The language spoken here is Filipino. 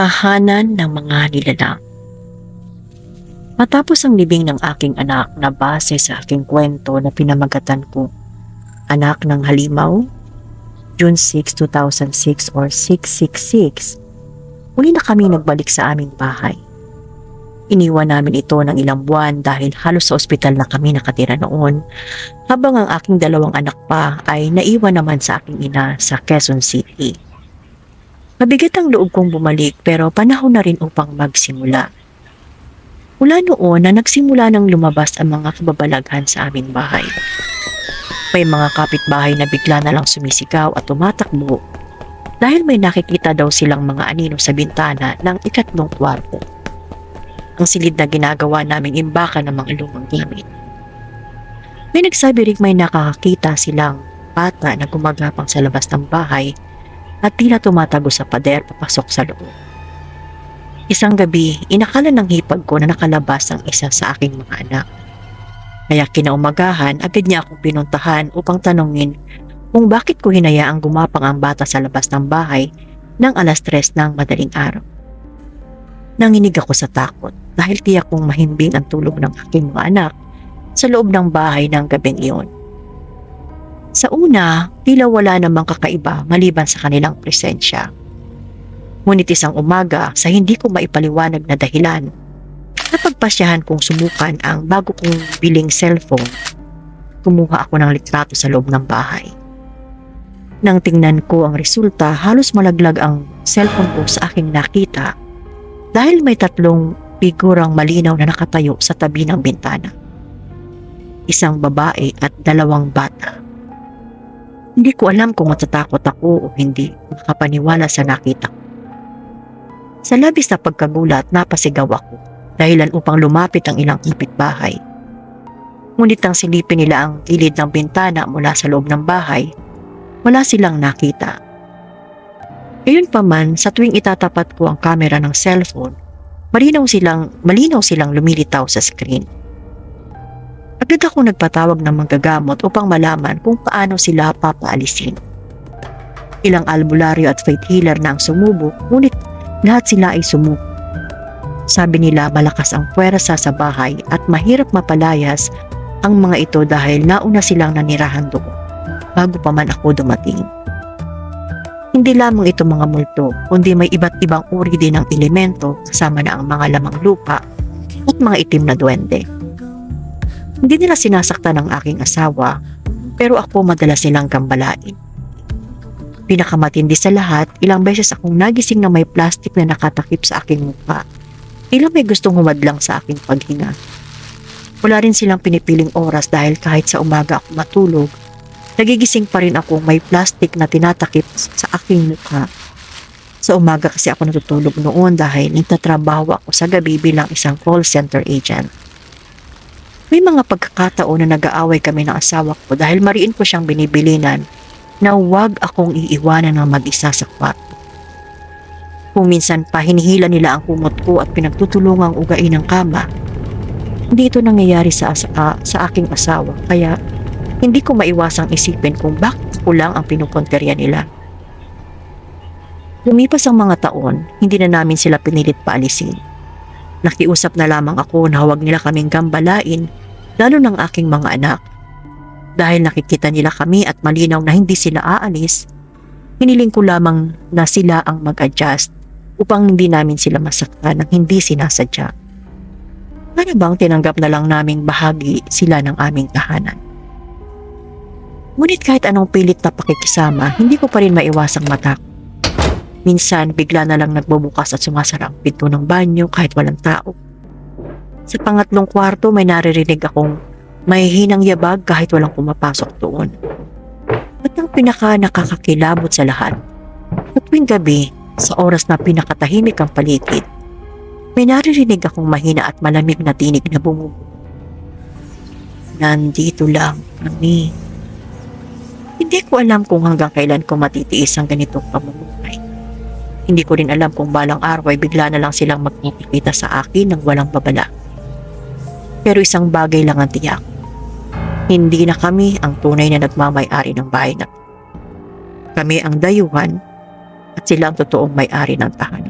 Tahanan ng mga nilalang Matapos ang libing ng aking anak na base sa aking kwento na pinamagatan ko, Anak ng Halimaw, June 6, 2006 or 666, muli na kami nagbalik sa aming bahay. Iniwan namin ito ng ilang buwan dahil halos sa ospital na kami nakatira noon, habang ang aking dalawang anak pa ay naiwan naman sa aking ina sa Quezon City. Mabigat ang loob kong bumalik pero panahon na rin upang magsimula. Mula noon na nagsimula nang lumabas ang mga kababalaghan sa aming bahay. May mga kapitbahay na bigla na lang sumisigaw at tumatakbo dahil may nakikita daw silang mga anino sa bintana ng ikatlong kwarto. Ang silid na ginagawa naming imbakan ng mga lumang gamit. May nagsabi rin may nakakakita silang bata na gumagapang sa labas ng bahay at tila tumatago sa pader papasok sa loob. Isang gabi, inakala ng hipag ko na nakalabas ang isa sa aking mga anak. Kaya kinaumagahan, agad niya akong pinuntahan upang tanungin kung bakit ko hinayaang gumapang ang bata sa labas ng bahay ng alas tres ng madaling araw. Nanginig ako sa takot dahil tiyak kong mahimbing ang tulog ng aking mga anak sa loob ng bahay ng gabing iyon. Sa una, tila wala namang kakaiba maliban sa kanilang presensya. Ngunit isang umaga sa hindi ko maipaliwanag na dahilan, napagpasyahan kong subukan ang bago kong biling cellphone. Kumuha ako ng litrato sa loob ng bahay. Nang tingnan ko ang resulta, halos malaglag ang cellphone ko sa aking nakita dahil may tatlong figurang malinaw na nakatayo sa tabi ng bintana. Isang babae at dalawang bata. Hindi ko alam kung matatakot ako o hindi makapaniwala sa nakita ko. Sa labis na pagkagulat, napasigaw ako dahilan upang lumapit ang ilang kapitbahay. Ngunit ang silipin nila ang gilid ng bintana mula sa loob ng bahay, wala silang nakita. Ngayon pa man, sa tuwing itatapat ko ang kamera ng cellphone, malinaw silang, malinaw silang lumilitaw sa screen. Agad ako nagpatawag ng manggagamot upang malaman kung paano sila papaalisin. Ilang albularyo at faith healer na ang sumubok, ngunit lahat sila ay sumuko. Sabi nila malakas ang puwersa sa bahay at mahirap mapalayas ang mga ito dahil nauna silang nanirahan doon bago pa man ako dumating. Hindi lamang ito mga multo, kundi may iba't ibang uri din ng elemento kasama na ang mga lamang lupa at mga itim na duwende. Hindi nila sinasaktan ang aking asawa, pero ako madalas nilang gambalain. Pinakamatindi sa lahat, ilang beses akong nagising na may plastic na nakatakip sa aking mukha. Tila may gustong humadlang sa aking paghinga. Wala rin silang pinipiling oras dahil kahit sa umaga ako matulog, nagigising pa rin ako may plastic na tinatakip sa aking mukha. Sa umaga kasi ako natutulog noon dahil nagtatrabaho ako sa gabi bilang isang call center agent. May mga pagkakataon na nag-aaway kami ng asawa ko dahil mariin ko siyang binibilinan na huwag akong iiwanan ng mag-isa sa kwarto. Kung minsan pa hinihila nila ang kumot ko at pinagtutulungang ugain ng kama, hindi ito nangyayari sa, sa, sa aking asawa kaya hindi ko maiwasang isipin kung bakit ko lang ang pinukonterya nila. Lumipas ang mga taon, hindi na namin sila pinilit paalisin. Nakiusap na lamang ako na huwag nila kaming gambalain, lalo ng aking mga anak. Dahil nakikita nila kami at malinaw na hindi sila aalis, hiniling ko lamang na sila ang mag-adjust upang hindi namin sila masaktan ng hindi sinasadya. Ano bang tinanggap na lang naming bahagi sila ng aming tahanan? Ngunit kahit anong pilit na pakikisama, hindi ko pa rin maiwasang matakot. Minsan, bigla na lang nagbubukas at sumasara ang pinto ng banyo kahit walang tao. Sa pangatlong kwarto, may naririnig akong may hinang yabag kahit walang pumapasok doon. At ang pinaka nakakakilabot sa lahat, at tuwing gabi, sa oras na pinakatahimik ang paligid, may naririnig akong mahina at malamig na tinig na bumubu. Nandito lang kami. Hindi ko alam kung hanggang kailan ko matitiis ang ganitong pamumuhay. Hindi ko rin alam kung balang araw ay bigla na lang silang magpapakita sa akin ng walang babala. Pero isang bagay lang ang tiyak. Hindi na kami ang tunay na nagmamay-ari ng bahay na. Kami ang dayuhan at sila ang totoong may-ari ng tahanan.